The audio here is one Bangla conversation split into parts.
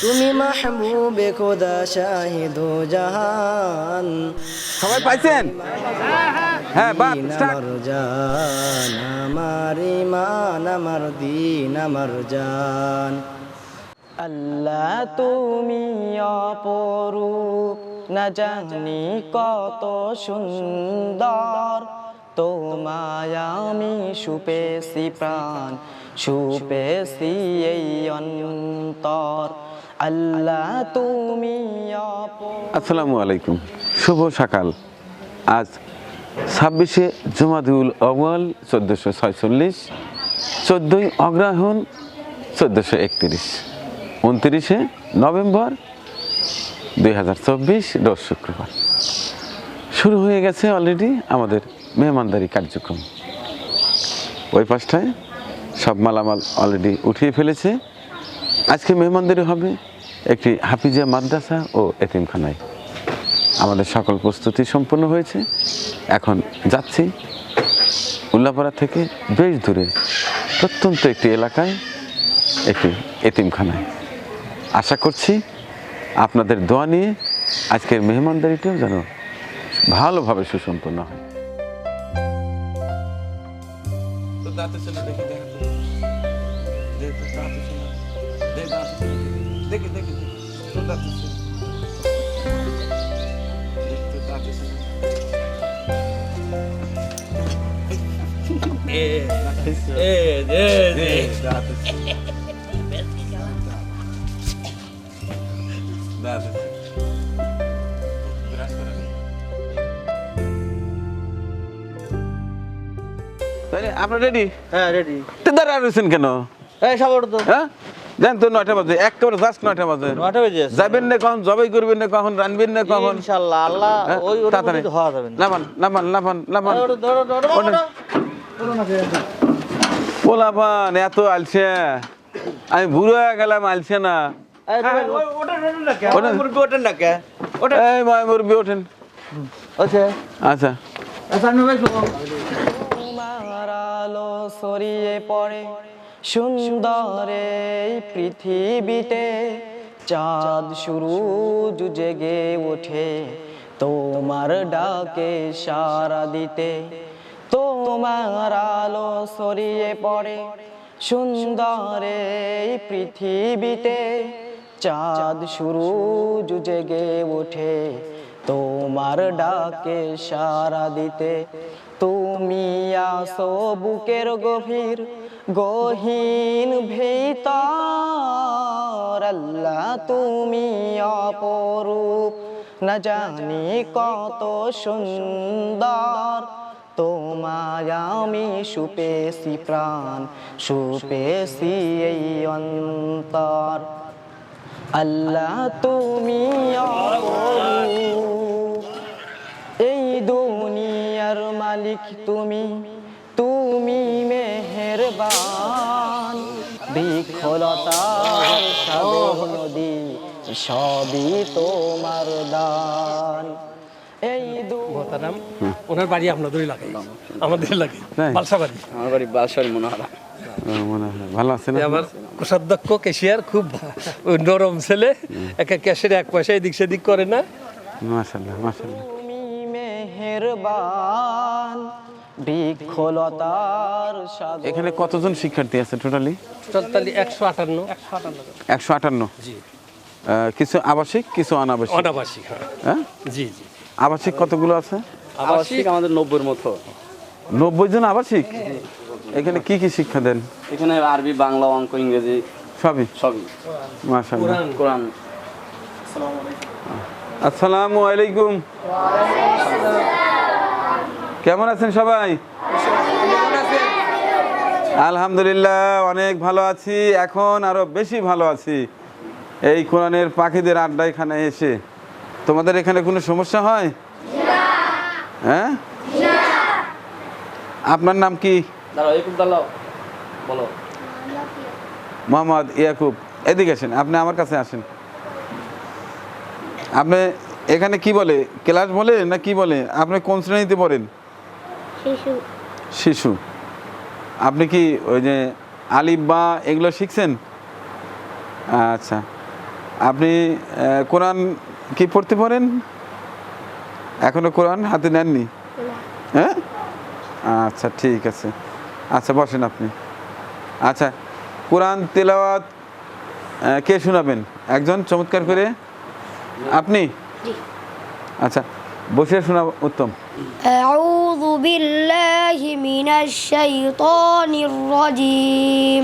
তুমি মাহবুবে খোদা শাহিদু জাহান সবাই পাইছেন? হ্যাঁ আমার ইমান আমার দিন আমার জান আল্লাহ তুমি অপরূপ, না জানি কত সুন্দর। তোমায় আমি সুপেছি প্রাণ। সুপেছি এই অন্তর। আল্লাহ তুমি আসসালামু আলাইকুম। শুভ সকাল। আজ ছাব্বিশে জমাদিউল আউয়াল চোদ্দোশো ছয়চল্লিশ, চোদ্দোই অগ্রহায়ণ চোদ্দোশো একত্রিশ, উনত্রিশে নভেম্বর দুই হাজার চব্বিশ, রোজ শুক্রবার। শুরু হয়ে গেছে অলরেডি আমাদের মেহমানদারি কার্যক্রম। ওই পাশটায় সব মালামাল অলরেডি উঠিয়ে ফেলেছে। আজকে মেহমানদারি হবে, একটি হাফিজিয়া মাদ্রাসা ও এতিমখানায়। আমাদের সকল প্রস্তুতি সম্পন্ন হয়েছে। এখন যাচ্ছি উল্লাপাড়া থেকে বেশ দূরে, প্রত্যন্ত একটি এলাকায়, একটি এতিমখানায়। আশা করছি আপনাদের দোয়া নিয়ে আজকের মেহমানদারিটিও যেন ভালোভাবে সুসম্পন্ন হয়। তাহলে আপনার রেডি হ্যাঁ রেডি দাঁড়া রয়েছেন কেন? এই সাগর তো। হ্যাঁ? জান তো নয়টা বাজে একেবারে জাস্ট নয়টা বাজে। নটা বেজে যাবেন না কখন জবাই করবেন না কখন রানবেন না কখন? ইনশাআল্লাহ আল্লাহ হ্যাঁ? ওই ওটা হওয়া যাবে না। নামান নামান নামান। নামান পোলাপান এত আলছে। আমি বুড়ো হয়ে গেলাম আলছে না। ওটা- এই ময় মুরবি ওঠেন। আচ্ছা। আলো ছড়িয়ে পড়ে সুন্দর এই পৃথিবীতে। চাঁদ শুরু জেগে ওঠে তোমার ডাকে সারা দিতে। তোমার আলো সরিয়ে পড়ে। সুন্দর এই পৃথিবীতে চাঁদ শুরু জেগে ওঠে। তোমার ডাকে সারা দিতে তুমি আসো বুকের গভীর, গহীন ভিতর। আল্লাহ তুমি অপরূপ, না জানি কত সুন্দর। তোমায় আমি প্রাণ সুপেছি এই অন্তর। আল্লাহ তুমি এই দুনিয়ার মালিক তুমি তুমি মেহেরবান। বিখলতা সাগর নদী, সবই তোমার দান। ওনার বাড়ি আপনাদের এলাকায় আমাদের এলাকায় তাই? আমার বাড়ি বাসারি ও, ভালো আছে আমার কোষাধ্যক্ষ কেশিয়ার খুব নরম ছেলে। একা ক্যাশের এক পয়সা এদিক সেদিক করে না। মাশাল্লাহ মাশাল্লাহ মেহেরবান এখানে কতজন শিক্ষার্থী আছে টোটালি? টোটালি একশো আটান্ন। একশো আটান্ন? জি। কিছু আবাসিক কিছু অনাবাসিক? অনাবাসিক হ্যাঁ। হ্যাঁ? জি জি। আবাসিক কতগুলো আছে? আবাসিক আমাদের নব্বইয়ের মতো। নব্বই জন আবাসিক? এখানে কি কি শিক্ষা দেন? এখানে আরবি বাংলা অঙ্ক ইংরেজি সবই? সবই। মাশাল্লাহ কোরআন আসসালামু আলাইকুম। কেমন আছেন সবাই? আলহামদুলিল্লাহ অনেক ভালো আছি। এখন আরও বেশি ভালো আছি। এই কোরআনের পাখিদের আড্ডা এখানে এসে তোমাদের এখানে কোনো সমস্যা হয়? হ্যাঁ? আপনার নাম কি? মোহাম্মদ ইয়াকুব। এদিকে আসেন আপনি আমার কাছে আসেন। আপনি এখানে কি বলে? ক্লাস বলে না কি বলে? আপনি কোন শ্রেণীতে পড়েন? শিশু। শিশু। আপনি কি ওই যে আলিফ বা এগুলো শিখছেন? আচ্ছা। আপনি কোরআন কি পড়তে পারেন এখনো কোরআন হাতে নেননি হ্যাঁ আচ্ছা ঠিক আছে আচ্ছা বসেন আপনি আচ্ছা কোরআন তেলাওয়াত আহ, কে শোনাবেন একজন চমৎকার করে আপনি আচ্ছা বসে শোনা উত্তম أعوذ بالله من الشيطان الرجيم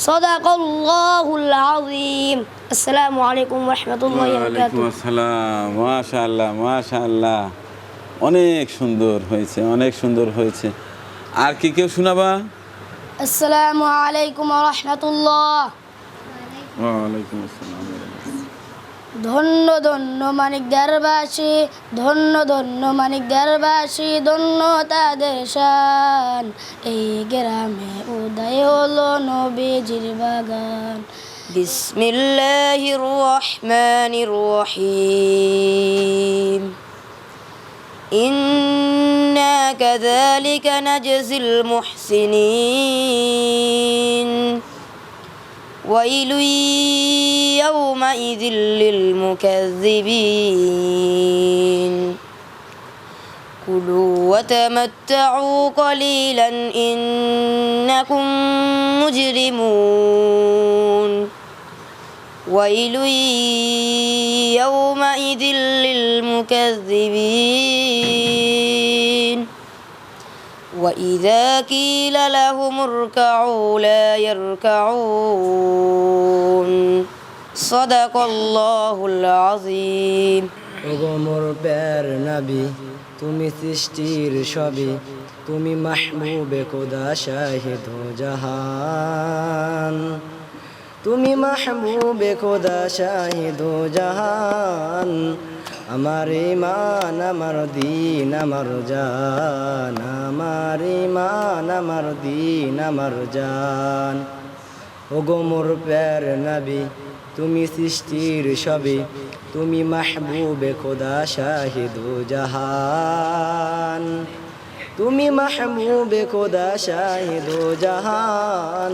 صدق الله العظيم السلام عليكم ورحمة الله ওয়ালাইকুম وبركاته আসসালাম মাশাআল্লাহ মাশাআল্লাহ অনেক সুন্দর হয়েছে অনেক সুন্দর হয়েছে আর কি কেউ শোনাবা السلام عليكم ورحمة الله ওয়ালাইকুম আসসালাম ধন্য ধন্য মানিক দেরবাসী ধন্য ধন্য মানিক দেরবাসী ধন্য তাদের শান এই গ্রামে উদয় হলো নবীজির বাগান বিসমিল্লাহির রহমানির রহিম إنا كذلك نجزي المحسنين ويل يومئذ للمكذبين. كلوا وتمتعوا قليلا إنكم مجرمون. ويل يومئذ للمكذبين. وإذا قيل لهم اركعوا لا يركعون صدق الله العظيم ওগোমর প্যার নাবি তুমি সৃষ্টির সবই তুমি মাহবুবে খোদা শাহিদ জাহান তুমি মাহবুবে খোদা শাহিদ জাহান আমার ইমান আমার দিন, আমার জান। আমার ইমান আমার দিন, আমার জান। ওগো মোর প্যার নাবি, তুমি সৃষ্টির সবই তুমি মাহবুবে খোদা শাহিদ জাহান। তুমি মাহবুবে খোদা শাহিদ জাহান।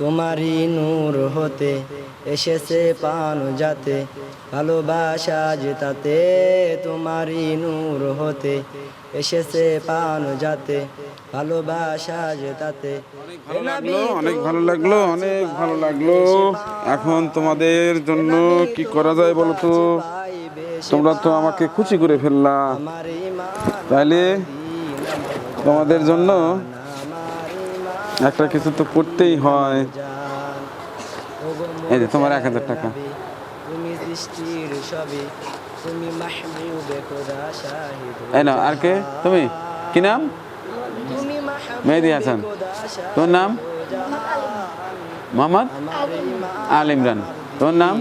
তোমারই নূর হতে এসেছে পান যাতে ভালোবাসা জেতাতে তোমারই নূর হতে এসেছে পান যাতে ভালোবাসা জেতাতে ভালো লাগল অনেক ভালো লাগল অনেক ভালো লাগল। এখন তোমাদের জন্য কি করা যায় বলো তো? তোমরা তো আমাকে খুশি করে ফেললা। তাহলে তোমাদের জন্য একটা কিছু তো করতেই হয়। এই তোমার এক হাজার টাকা। এই আর কে? তুমি? কি নাম? মেহেদি হাসান। তোমার নাম? মোহাম্মদ? আল ইমরান। তোমার নাম?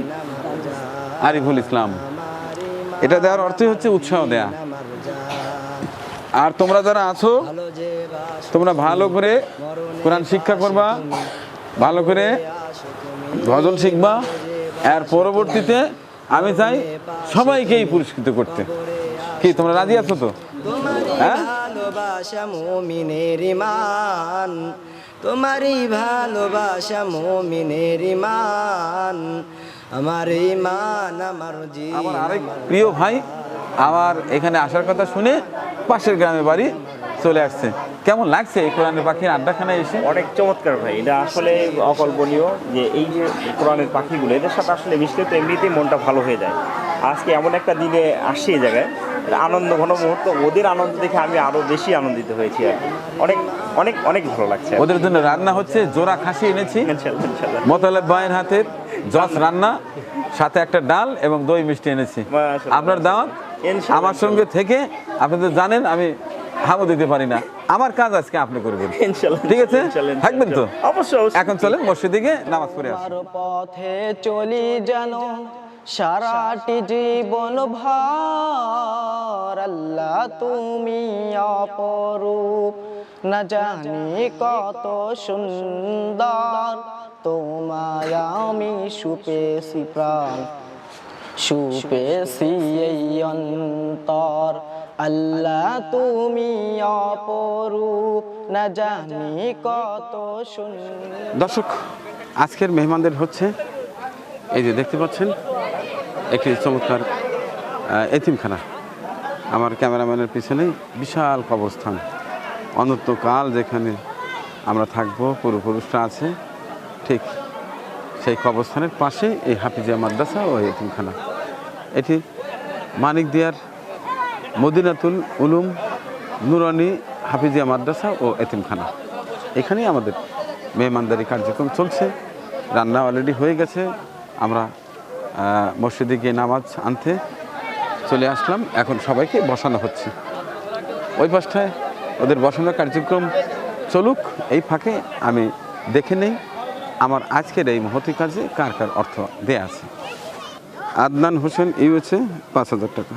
আরিফুল ইসলাম। এটা দেওয়ার অর্থই হচ্ছে উৎসাহ দেয়া। আর তোমরা যারা আছো, তোমরা ভালো করে কোরআন শিক্ষা করবা ভালো করে গজল শিখবা। এর পরবর্তীতে আমি চাই সবাইকেই পুরস্কৃত করতে। কি তোমরা রাজি আছো তো? হ্যাঁ? তোমারই ভালোবাসা মুমিনের ইমান আমার ইমান আমার আমার আরেক প্রিয় ভাই আমার এখানে আসার কথা শুনে পাশের গ্রামে বাড়ি চলে আসছে। কেমন লাগছে এই কোরআনের পাখির আড্ডাখানায় এসে? অনেক চমৎকার ভাই এটা আসলে অকল্পনীয় যে এই যে কোরআনের পাখিগুলো এদের সাথে আসলে মিশলে তো এমনিতেই মনটা ভালো হয়ে যায়। আজকে এমন একটা দিনে আসছি এই জায়গায় আনন্দ ঘন মুহূর্ত ওদের আনন্দ দেখে আমি আরও বেশি আনন্দিত হয়েছি আর অনেক অনেক অনেক ভালো লাগছে ওদের জন্য রান্না হচ্ছে জোড়া খাসি এনেছি। মোতালেব ভাইয়ের হাতের জস রান্না সাথে একটা ডাল এবং দই মিষ্টি এনেছি। আপনার দাওয়াত? আমার সঙ্গে থেকে আপনি তো জানেন আমি হামও দিতে পারি না। আমার কাজ আজকে আপনি করবেন ঠিক আছে? থাকবেন তো? অবশ্যই। এখন চলেন মসজিদে গিয়ে নামাজ পড়ে পথে চলি যেন সারাটি জীবন ভর। আল্লাহ তুমি অপরূপ। না জানি কত সুন্দর। তোমায় আমি সুপেছি প্রাণ। সুপেছি এই অন্তর। আল্লাহ তুমি অপরূপ। না জানি কত সুন্দর। দর্শক আজকের মেহমানদের হচ্ছে এই যে দেখতে পাচ্ছেন একটি চমৎকার এতিমখানা। আমার ক্যামেরাম্যানের পিছনেই বিশাল কবরস্থান। অনন্তকাল যেখানে আমরা থাকব পূর্বপুরুষরা আছে ঠিক সেই কবরস্থানের পাশে এই হাফিজিয়া মাদ্রাসা ও এতিমখানা। এটি মানিক দিয়ার মদিনাতুল উলুম নুরানি হাফিজিয়া মাদ্রাসা ও এতিমখানা। এখানেই আমাদের মেহমানদারি কার্যক্রম চলছে। রান্না অলরেডি হয়ে গেছে। আমরা মসজিদে গিয়ে নামাজ আনতে চলে আসলাম। এখন সবাইকে বসানো হচ্ছে। ওই পাশটায় ওদের বসানোর কার্যক্রম চলুক। এই ফাঁকে আমি দেখে নেই, আমার আজকের এই মহতি কাজে কার কার অর্থ দেয়া আছে। আদনান হোসেন ইউএসএ পাঁচ হাজার টাকা।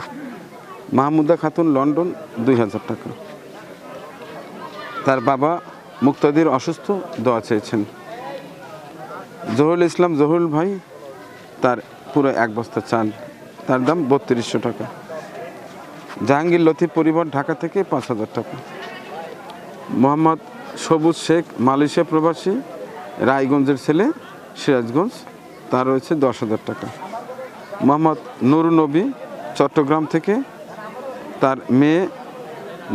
মাহমুদা খাতুন, লন্ডন, দুই হাজার টাকা। তার বাবা মুক্তাদির অসুস্থ, দোয়া চেয়েছেন। জহুরুল ইসলাম, জহুরুল ভাই, তার পুরো এক বস্তা চাল। তার দাম বত্রিশশো টাকা। জাহাঙ্গীর লতিফ পরিবার ঢাকা থেকে পাঁচ হাজার টাকা। মোহাম্মদ সবুজ শেখ, মালয়েশিয়া প্রবাসী, রায়গঞ্জের ছেলে, সিরাজগঞ্জ, তার রয়েছে দশ হাজার টাকা। মোহাম্মদ নুর নবী চট্টগ্রাম থেকে তার মেয়ে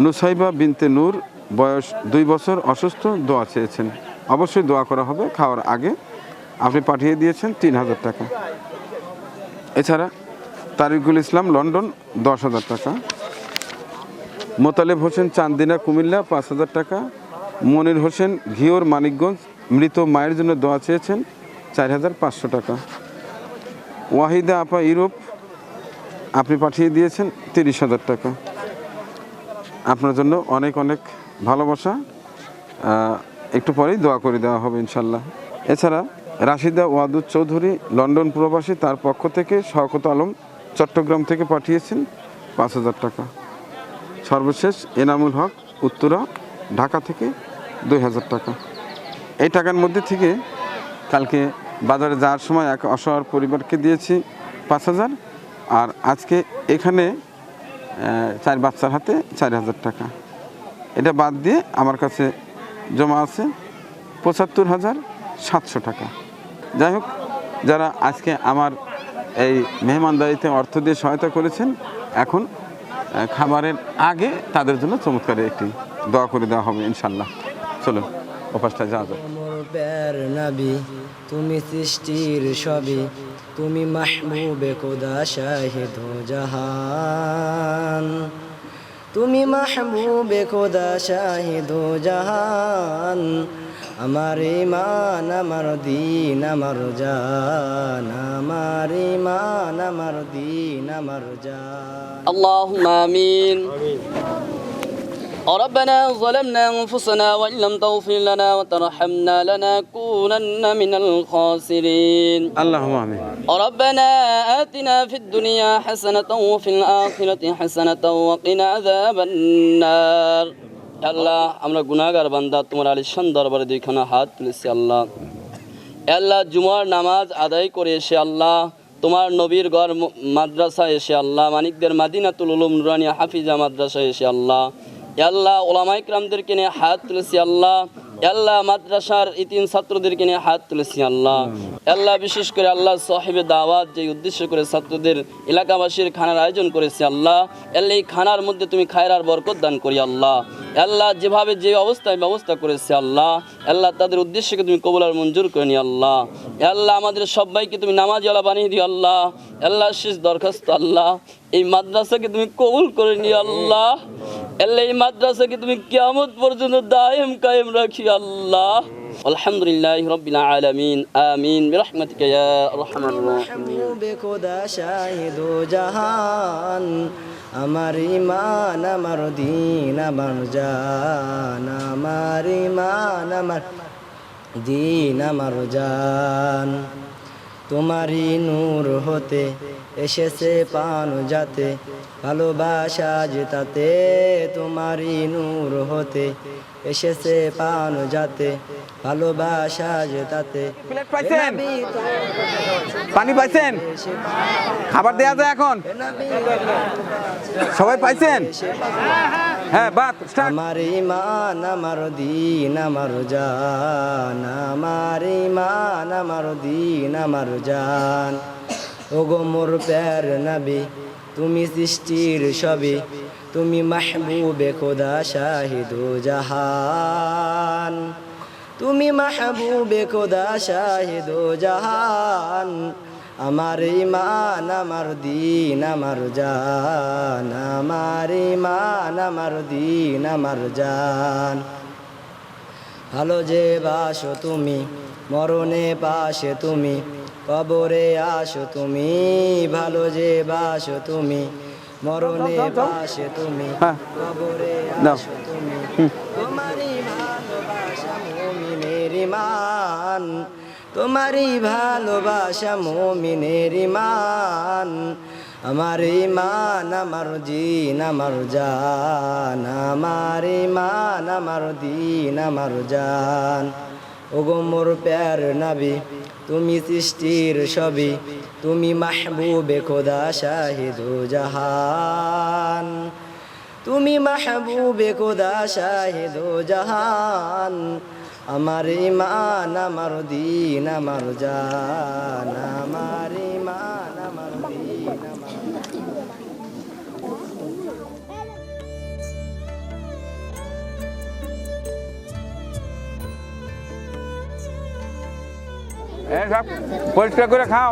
নুসাইবা বিনতে নূর, বয়স দুই বছর, অসুস্থ, দোয়া চেয়েছেন। অবশ্যই দোয়া করা হবে, খাওয়ার আগে আপনি পাঠিয়ে দিয়েছেন তিন হাজার টাকা। এছাড়া তারিকুল ইসলাম, লন্ডন, দশ হাজার টাকা। মোতালেব হোসেন, চান্দিনা, কুমিল্লা, পাঁচ হাজার টাকা। মনির হোসেন, ঘিওর, মানিকগঞ্জ, মৃত মায়ের জন্য দোয়া চেয়েছেন চার হাজার পাঁচশো টাকা। ওয়াহিদা আপা ইউরোপ আপনি পাঠিয়ে দিয়েছেন তিরিশ হাজার টাকা। আপনার জন্য অনেক অনেক ভালোবাসা। একটু পরেই দোয়া করে দেওয়া হবে ইনশাল্লাহ। এছাড়া রাশিদা ওয়াদুদ চৌধুরী লন্ডন প্রবাসী, তার পক্ষ থেকে শওকত আলম চট্টগ্রাম থেকে পাঠিয়েছেন পাঁচ হাজার টাকা। সর্বশেষ এনামুল হক, উত্তরা, ঢাকা থেকে দুই হাজার টাকা। এই টাকার মধ্যে থেকে কালকে বাজারে যাওয়ার সময় এক অসহায় পরিবারকে দিয়েছি পাঁচ হাজার। আর আজকে এখানে চার বাচ্চার হাতে চার হাজার টাকা। এটা বাদ দিয়ে আমার কাছে জমা আছে পঁচাত্তর হাজার সাতশো টাকা। যাই হোক, যারা আজকে আমার এই মেহমানদারিতে অর্থ দিয়ে সহায়তা করেছেন, এখন খাবারের আগে তাদের জন্য চমৎকার একটি দোয়া করে দেওয়া হবে ইনশাল্লাহ চলুন, ওপাশটা যাওয়া যাক। তুমি সৃষ্টির সবই তুমি মাহবুবে খুদা শাহিদ জাহান। তুমি মাহবুবে খুদা শাহিদ জাহান। আমার ইমান আমার দিন আমার জান। আমার ইমান আমার দিন আমার জান। আল্লাহ আমিন। ربنا ظلمنا أنفسنا وإن لم تغفر لنا وترحمنا لنكونن من الخاسرين আল্লাহ আমি ربنا آتنا في الدنيا حسنة وفي الآخرة حسنة وقنا عذاب النار আল্লাহ আমরা গুনাহগার বান্দা তোমার আলিশান দরবারে দুইখানা হাত তুলেছি আল্লাহ এ আল্লাহ জুমার নামাজ আদায় করে এসে আল্লাহ তোমার নবীর ঘর ম- মাদ্রাসা এসে আল্লাহ মানিকদের মাদিনাতুল উলুম নুরানিয়া হাফিজা মাদ্রাসা এসে আল্লাহ এ আল্লাহ ওলামাই ক্রামদেরকে নিয়ে হাত তুলেছি আল্লাহ। আল্লাহ মাদ্রাসার ইতিম ছাত্রদেরকে নিয়ে হাত তুলেছি আল্লাহ। আল্লাহ বিশেষ করে আল্লাহ সাহেবে দাওয়াত যে উদ্দেশ্য করে ছাত্রদের এলাকাবাসীর খানার আয়োজন করেছে আল্লাহ। আল্লাহ এই খানার মধ্যে তুমি খায়রার বরকত দান করি আল্লাহ। আল্লাহ যেভাবে যে অবস্থায় ব্যবস্থা করেছে আল্লাহ। আল্লাহ তাদের উদ্দেশ্যকে তুমি কবুল আর মঞ্জুর করে নি আল্লাহ। আল্লাহ আমাদের সবাইকে তুমি নামাজওয়ালা বানিয়ে দিও আল্লাহ। আল্লাহ শেষ দরখাস্ত আল্লাহ। এই মাদ্রাসাকে তুমি কবুল করে নি আল্লাহ আল্লাহ এই মাদ্রাসাকে তুমি কিয়ামত পর্যন্ত দায়েম কায়েম রাখি আল্লাহ الحمد لله رب العالمين آمين برحمتك يا أرحم الراحمين মাহবুবে খোদা শাহিদ জাহান আমার ইমান আমার দিন আমার জান আমার ইমান আমার দিন আমার জান তোমারই নূর হতে এসেছে পান যাতে ভালোবাসা জেতাতে তোমারই নূর হতে। এসেছে পান যাতে ভালোবাসা প্লেট পাইছেন? পানি পাইছেন? খাবার দেয়া যায় এখন? সবাই পাইছেন? হ্যাঁ আমার ইমান আমার দিন আমার জান। আমার ইমান আমার দিন আমার জান। ওগো মোর প্যার নবী, তুমি সৃষ্টির সবই তুমি মাহবুবে খোদা শাহিদ জাহান। তুমি মাহবুবে খোদা শাহিদ জাহান, আমার ইমান, আমার দিন, আমার জান, আমার ইমান, আমার দিন, আমার জান। ভালো যে বাসো তুমি, মরণে পাশে তুমি কবরে আসো তুমি ভালো যে বাসো তুমি মরণে পাশে তুমি হ্যাঁ। কবরে। আসো তুমি তোমারই ভালোবাসা মুমিনের ইমান তোমারই ভালোবাসা মুমিনের ইমান আমার ইমান আমার দিন আমার জান আমার ইমান আমার দিন আমার জান ওগো মোর প্যার নবী তুমি সৃষ্টির সবই তুমি মাহবুবে খোদা শাহিদু জাহান। তুমি মাহবুবে খোদা শাহিদু জাহান, আমার ইমান আমার দিন, আমার জান, আমার ইমান এই সব পরিষ্কার করে খাও।